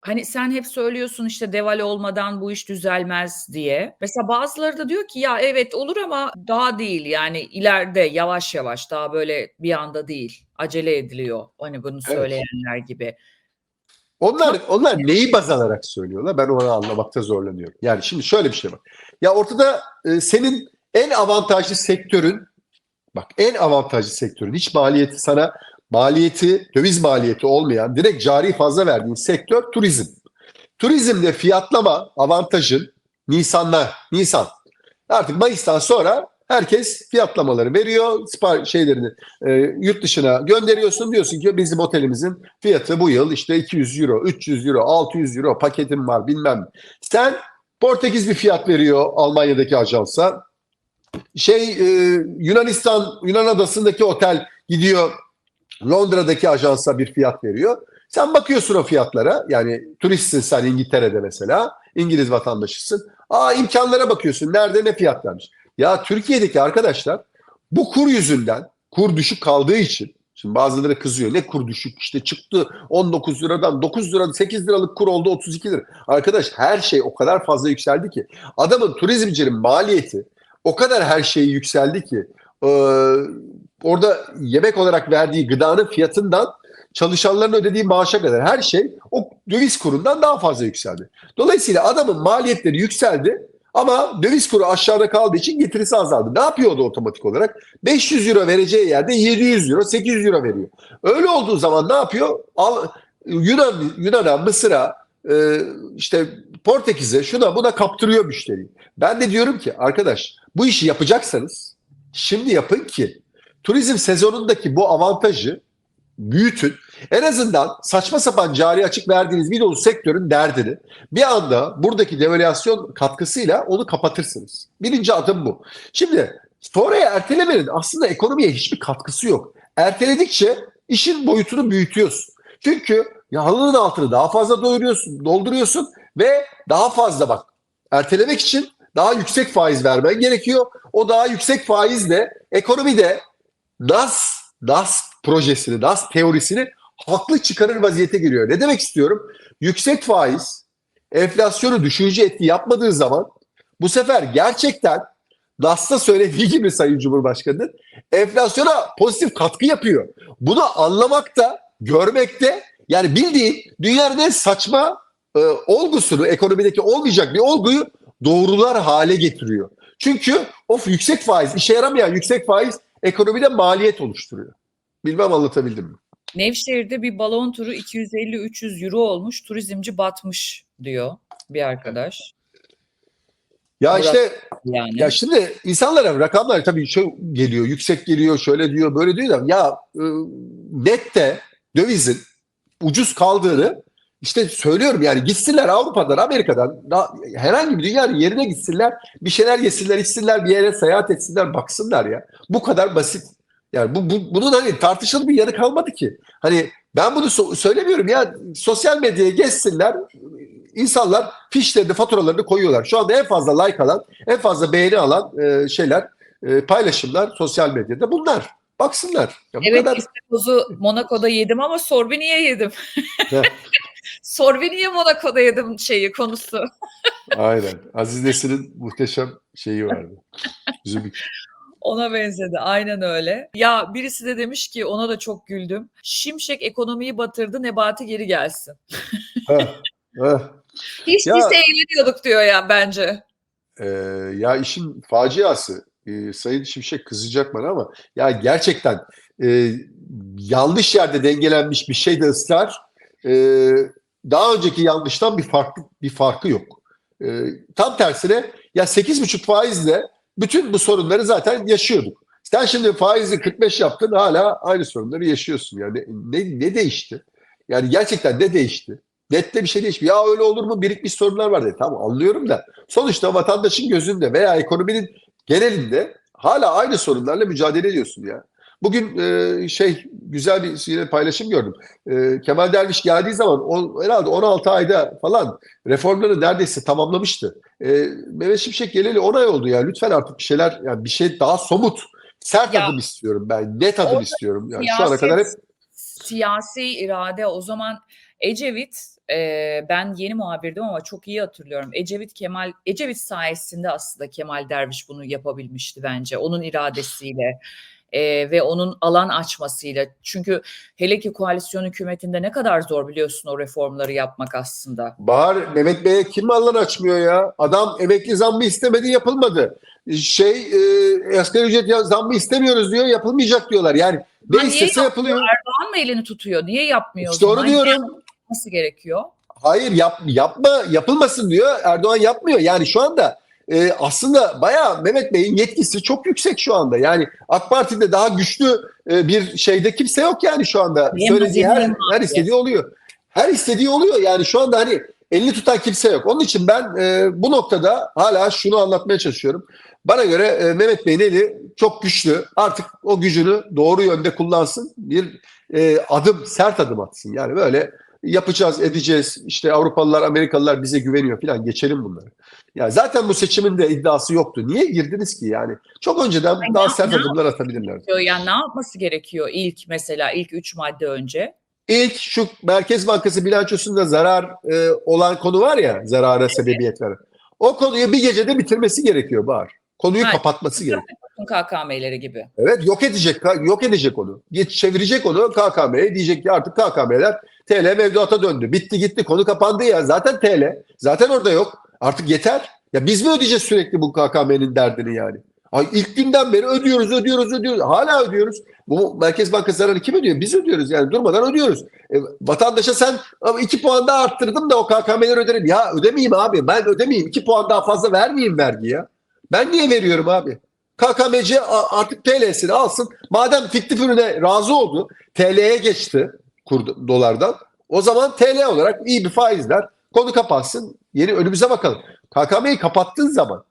Hani sen hep söylüyorsun işte devalü olmadan bu iş düzelmez diye. Mesela bazıları da diyor ki ya evet olur ama daha değil yani ileride yavaş yavaş daha böyle bir anda değil. Acele ediliyor. Hani bunu Evet. söyleyenler gibi. Onlar onlar neyi baz alarak söylüyorlar? Ben onu anlamakta zorlanıyorum. Yani şimdi şöyle bir şey var. Ya ortada e, senin en avantajlı sektörün bak en avantajlı sektörün hiç maliyeti sana maliyeti döviz maliyeti olmayan direkt cari fazla verdiğin sektör turizm. Turizmde fiyatlama avantajın Nisan'la Nisan. Artık Mayıs'tan sonra herkes fiyatlamaları veriyor. Sipar şeylerini e, yurt dışına gönderiyorsun. Diyorsun ki bizim otelimizin fiyatı bu yıl işte 200 euro, 300 euro, 600 euro paketim var bilmem. Sen Portekiz bir fiyat veriyor Almanya'daki ajansa. Şey e, Yunanistan, Yunan adasındaki otel gidiyor Londra'daki ajansa bir fiyat veriyor. Sen bakıyorsun o fiyatlara. Yani turistsin sen İngiltere'de mesela. İngiliz vatandaşısın. Aa imkanlara bakıyorsun. Nerede ne fiyat vermiş. Ya Türkiye'deki arkadaşlar bu kur yüzünden kur düşük kaldığı için şimdi bazıları kızıyor. Ne kur düşük işte çıktı 19 liradan 9 lira 8 liralık kur oldu 32 lira. Arkadaş her şey o kadar fazla yükseldi ki adamın turizmcinin maliyeti o kadar her şey yükseldi ki e, orada yemek olarak verdiği gıdanın fiyatından çalışanların ödediği maaşa kadar her şey o döviz kurundan daha fazla yükseldi. Dolayısıyla adamın maliyetleri yükseldi ama döviz kuru aşağıda kaldığı için getirisi azaldı. Ne yapıyor o da otomatik olarak? 500 euro vereceği yerde 700 euro, 800 euro veriyor. Öyle olduğu zaman ne yapıyor? Al, Yunan, Yunan'a, Mısır'a, e, işte Portekiz'e şuna buna kaptırıyor müşteriyi. Ben de diyorum ki arkadaş bu işi yapacaksanız şimdi yapın ki turizm sezonundaki bu avantajı büyütün. En azından saçma sapan cari açık verdiğiniz bir dolu sektörün derdini bir anda buradaki devalüasyon katkısıyla onu kapatırsınız. Birinci adım bu. Şimdi sonraya ertelemenin aslında ekonomiye hiçbir katkısı yok. Erteledikçe işin boyutunu büyütüyorsun. Çünkü halının altını daha fazla doyuruyorsun, dolduruyorsun ve daha fazla bak ertelemek için daha yüksek faiz vermen gerekiyor. O daha yüksek faizle ekonomide NAS, NAS projesini, NAS teorisini haklı çıkarır vaziyete geliyor. Ne demek istiyorum? Yüksek faiz enflasyonu düşürücü etki yapmadığı zaman bu sefer gerçekten NAS'ta söylediği gibi Sayın Cumhurbaşkanı enflasyona pozitif katkı yapıyor. Bunu anlamakta, görmekte yani bildiğin dünyanın en saçma e, olgusunu, ekonomideki olmayacak bir olguyu doğrular hale getiriyor. Çünkü o yüksek faiz, işe yaramayan yüksek faiz ekonomide maliyet oluşturuyor. Bilmem anlatabildim mi? Nevşehir'de bir balon turu 250-300 euro olmuş. Turizmci batmış diyor bir arkadaş. Ya Murat- işte Yani. ya şimdi insanlara rakamlar tabii şöyle geliyor, yüksek geliyor, şöyle diyor, böyle diyor da ya e, nette dövizin ucuz kaldığını işte söylüyorum yani gitsinler Avrupa'dan, Amerika'dan da- herhangi bir dünyanın yerine gitsinler, bir şeyler yesinler, içsinler, bir yere seyahat etsinler, baksınlar ya. Bu kadar basit. Yani bu, bu bunun hani tartışılır bir yanı kalmadı ki. Hani ben bunu so- söylemiyorum ya sosyal medyaya geçsinler insanlar fişlerini, faturalarını koyuyorlar. Şu anda en fazla like alan, en fazla beğeni alan e, şeyler, e, paylaşımlar sosyal medyada bunlar. Baksınlar. Ya bu Evet kadar istakozu Monaco'da yedim ama Sorbini'ye yedim. Heh. Sorbini'ye Monaco'da yedim şeyi konusu. Aynen. Aziz Nesin'in muhteşem şeyi vardı. Zümrüt. Ona benzedi. Aynen öyle. Ya birisi de demiş ki ona da çok güldüm. Şimşek ekonomiyi batırdı Nebati geri gelsin. Heh, heh. Hiç Ya- değilse eğleniyorduk diyor ya bence. Ee, ya işin faciası e, Sayın Şimşek kızacak bana ama ya gerçekten e, yanlış yerde dengelenmiş bir şeyde ısrar e, daha önceki yanlıştan bir farklı bir farkı yok. E, tam tersine ya 8,5 faizle bütün bu sorunları zaten yaşıyorduk. Sen şimdi faizi 45 yaptın hala aynı sorunları yaşıyorsun. Yani ne, ne değişti? Yani gerçekten ne değişti? Nette bir şey değişmiyor. Ya öyle olur mu? Birikmiş sorunlar var dedi. Tamam anlıyorum da sonuçta vatandaşın gözünde veya ekonominin genelinde hala aynı sorunlarla mücadele ediyorsun ya. Bugün e, şey güzel bir yine paylaşım gördüm. E, Kemal Derviş geldiği zaman o, herhalde 16 ayda falan reformları neredeyse tamamlamıştı. E, Mehmet Şimşek geleli 10 ay oldu ya. Lütfen artık bir şeyler yani bir şey daha somut, sert Ya, adım istiyorum ben. Net adım istiyorum. Yani şu ana siyaset- kadar hep Siyasi irade o zaman Ecevit Eee, ben yeni muhabirdim ama çok iyi hatırlıyorum. Ecevit Kemal Ecevit sayesinde aslında Kemal Derviş bunu yapabilmişti bence. Onun iradesiyle eee, ve onun alan açmasıyla. Çünkü hele ki koalisyon hükümetinde ne kadar zor biliyorsun o reformları yapmak aslında. Bahar Mehmet Bey'e kim alan açmıyor ya? Adam emekli zammı istemedi yapılmadı. Şey e, asgari ücret zammı istemiyoruz diyor yapılmayacak diyorlar. Yani ne istese yapılıyor. Erdoğan mı elini tutuyor? Niye yapmıyor? İşte onu diyorum. Nasıl gerekiyor? Hayır yap, yapma yapılmasın diyor. Erdoğan yapmıyor. Yani şu anda e, aslında bayağı Mehmet Bey'in yetkisi çok yüksek şu anda. Yani AK Parti'de daha güçlü e, bir şeyde kimse yok yani şu anda. Söylediği her, her abi? istediği oluyor. Her istediği oluyor. Yani şu anda hani elini tutan kimse yok. Onun için ben e, bu noktada hala şunu anlatmaya çalışıyorum. Bana göre e, Mehmet Bey'in eli çok güçlü. Artık o gücünü doğru yönde kullansın. Bir e, adım, sert adım atsın. Yani böyle yapacağız, edeceğiz. İşte Avrupalılar, Amerikalılar bize güveniyor falan. Geçelim bunları. Ya zaten bu seçimin de iddiası yoktu. Niye girdiniz ki yani? Çok önceden Ay, daha sert adımlar atabilirlerdi. Yani ne yapması gerekiyor ilk mesela ilk üç madde önce? İlk şu Merkez Bankası bilançosunda zarar e, olan konu var ya, zarara sebebiyet veren. O konuyu bir gecede bitirmesi gerekiyor Bahar. Konuyu Ha, kapatması gerekiyor. KKM'leri gibi. Evet yok edecek yok edecek onu. Geç çevirecek onu KKM'ye diyecek ki artık KKM'ler TL mevduata döndü. Bitti gitti konu kapandı ya. Zaten TL. Zaten orada yok. Artık yeter. Ya biz mi ödeyeceğiz sürekli bu KKM'nin derdini yani? Ay ilk günden beri ödüyoruz, ödüyoruz, ödüyoruz. Hala ödüyoruz. Bu Merkez Bankası zararı kim ödüyor? Biz ödüyoruz yani durmadan ödüyoruz. E, vatandaşa sen iki puan daha arttırdım da o KKM'leri öderim. Ya ödemeyeyim abi. Ben ödemeyeyim. iki puan daha fazla vermeyeyim vergi ya. Ben niye veriyorum abi? KKMC artık TL'sini alsın. Madem fiktif ürüne razı oldu, TL'ye geçti kur dolardan. O zaman TL olarak iyi bir faizler konu kapansın. Yeni önümüze bakalım. KKM'yi kapattığın zaman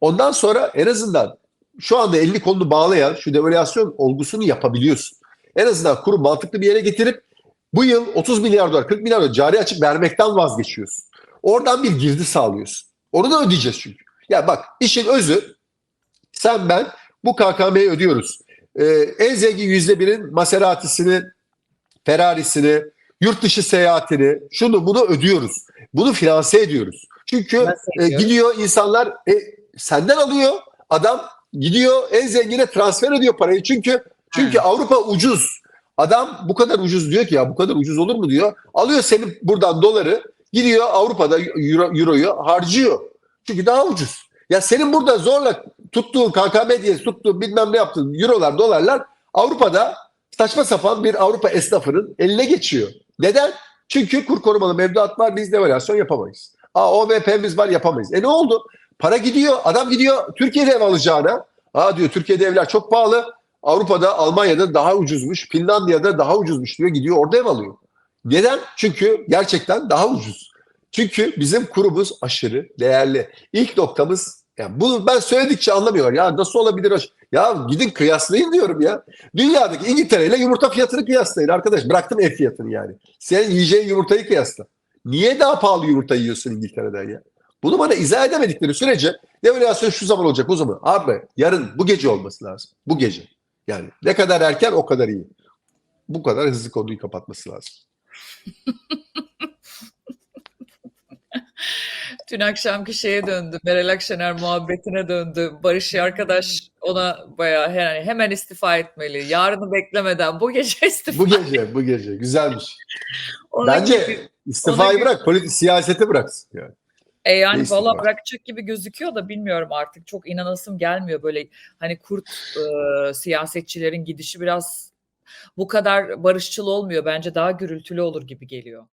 ondan sonra en azından şu anda elini kolunu bağlayan şu devalüasyon olgusunu yapabiliyorsun. En azından kuru mantıklı bir yere getirip bu yıl 30 milyar dolar, 40 milyar dolar cari açık vermekten vazgeçiyorsun. Oradan bir girdi sağlıyorsun. Onu da ödeyeceğiz çünkü. Ya bak işin özü sen ben bu KKM'yi ödüyoruz. Ee, en zengin yüzde birin Maserati'sini, Ferrari'sini, yurt dışı seyahatini, şunu bunu ödüyoruz. Bunu finanse ediyoruz. Çünkü e, gidiyor insanlar e, senden alıyor adam gidiyor en zengine transfer ediyor parayı. Çünkü çünkü Avrupa ucuz. Adam bu kadar ucuz diyor ki ya bu kadar ucuz olur mu diyor. Alıyor senin buradan doları gidiyor Avrupa'da euro, euroyu harcıyor. Çünkü daha ucuz. Ya senin burada zorla tuttuğun KKM diye tuttuğun bilmem ne yaptığın eurolar dolarlar Avrupa'da saçma sapan bir Avrupa esnafının eline geçiyor. Neden? Çünkü kur korumalı mevduat var biz devalüasyon yapamayız. Aa OVP'miz var yapamayız. E ne oldu? Para gidiyor. Adam gidiyor Türkiye'de ev alacağına. Aa diyor Türkiye'de evler çok pahalı. Avrupa'da Almanya'da daha ucuzmuş. Finlandiya'da daha ucuzmuş diyor. Gidiyor orada ev alıyor. Neden? Çünkü gerçekten daha ucuz. Çünkü bizim kurumuz aşırı değerli. İlk noktamız yani bunu ben söyledikçe anlamıyorlar. Ya nasıl olabilir? Ya gidin kıyaslayın diyorum ya. Dünyadaki İngiltere ile yumurta fiyatını kıyaslayın arkadaş. Bıraktım ev fiyatını yani. Sen yiyeceğin yumurtayı kıyasla. Niye daha pahalı yumurta yiyorsun İngiltere'den ya? Bunu bana izah edemedikleri sürece devalüasyon şu zaman olacak o zaman. Abi yarın bu gece olması lazım. Bu gece. Yani ne kadar erken o kadar iyi. Bu kadar hızlı konuyu kapatması lazım. Dün akşamki şeye döndü. Meral Akşener muhabbetine döndü. Barış arkadaş ona bayağı yani hemen istifa etmeli. Yarını beklemeden bu gece istifa. Bu gece, bu gece. Güzelmiş. Bence gibi. istifayı ona gibi- bırak, politik siyasete bıraksın yani. E yani valla bırakacak gibi gözüküyor da bilmiyorum artık. Çok inanasım gelmiyor böyle hani kurt e, siyasetçilerin gidişi biraz bu kadar barışçıl olmuyor. Bence daha gürültülü olur gibi geliyor.